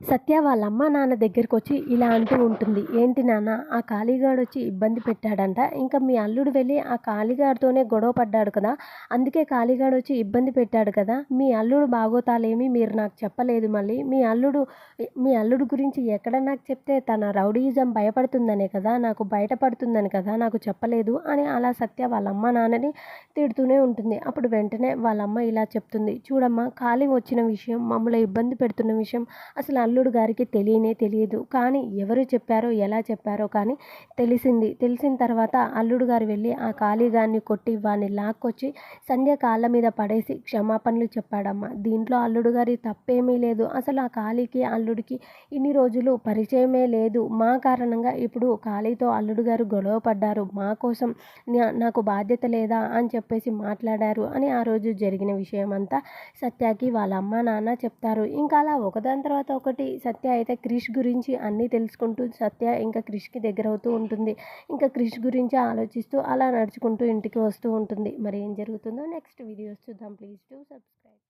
సత్య వాళ్ళ అమ్మ నాన్న దగ్గరికి వచ్చి ఇలా అంటూ ఉంటుంది. ఏంటి నాన్న ఆ కాళీగాడు వచ్చి ఇబ్బంది పెట్టాడంట. ఇంకా మీ అల్లుడు వెళ్ళి ఆ కాళీగాడితోనే గొడవ పడ్డాడు కదా. అందుకే కాళీగాడు వచ్చి ఇబ్బంది పెట్టాడు కదా. మీ అల్లుడు బాగోతాలేమి మీరు నాకు చెప్పలేదు మళ్ళీ. మీ అల్లుడు మీ అల్లుడు గురించి ఎక్కడ నాకు చెప్తే తన రౌడీయిజం భయపడుతుందనే కదా. నాకు బయటపడుతుందని కదా. నాకు చెప్పలేదు అని అలా సత్య వాళ్ళ అమ్మ నాన్నని తిడుతూనే ఉంటుంది. అప్పుడు వెంటనే వాళ్ళ అమ్మ ఇలా చెప్తుంది. చూడమ్మా కాళీ వచ్చిన విషయం మమ్మల్ని ఇబ్బంది పెడుతున్న విషయం అసలు అల్లుడు గారికి తెలియనే తెలియదు. కానీ ఎవరు చెప్పారో ఎలా చెప్పారో కానీ తెలిసింది. తెలిసిన తర్వాత అల్లుడు గారు వెళ్ళి ఆ ఖాళీగాన్ని కొట్టి వాడిని లాక్కొచ్చి సంధ్య కాళ్ళ మీద పడేసి క్షమాపణలు చెప్పాడమ్మ. దీంట్లో అల్లుడు గారి తప్పేమీ లేదు. అసలు ఆ ఖాళీకి అల్లుడికి ఇన్ని రోజులు పరిచయమే లేదు. మా కారణంగా ఇప్పుడు ఖాళీతో అల్లుడు గారు గొడవ పడ్డారు. మా కోసం నాకు బాధ్యత లేదా అని చెప్పేసి మాట్లాడారు అని ఆ రోజు జరిగిన విషయం అంతా సత్యాకి వాళ్ళ అమ్మ నాన్న చెప్తారు. ఇంకా అలా ఒకదాని తర్వాత ఒకటి సత్య అయితే క్రిష్ గురించి అన్నీ తెలుసుకుంటూ సత్య ఇంకా క్రిష్కి దగ్గర అవుతూ ఉంటుంది. ఇంకా క్రిష్ గురించి ఆలోచిస్తూ అలా నడుచుకుంటూ ఇంటికి వస్తూ ఉంటుంది. మరి ఏం జరుగుతుందో నెక్స్ట్ వీడియోస్ చూద్దాం. Please to subscribe.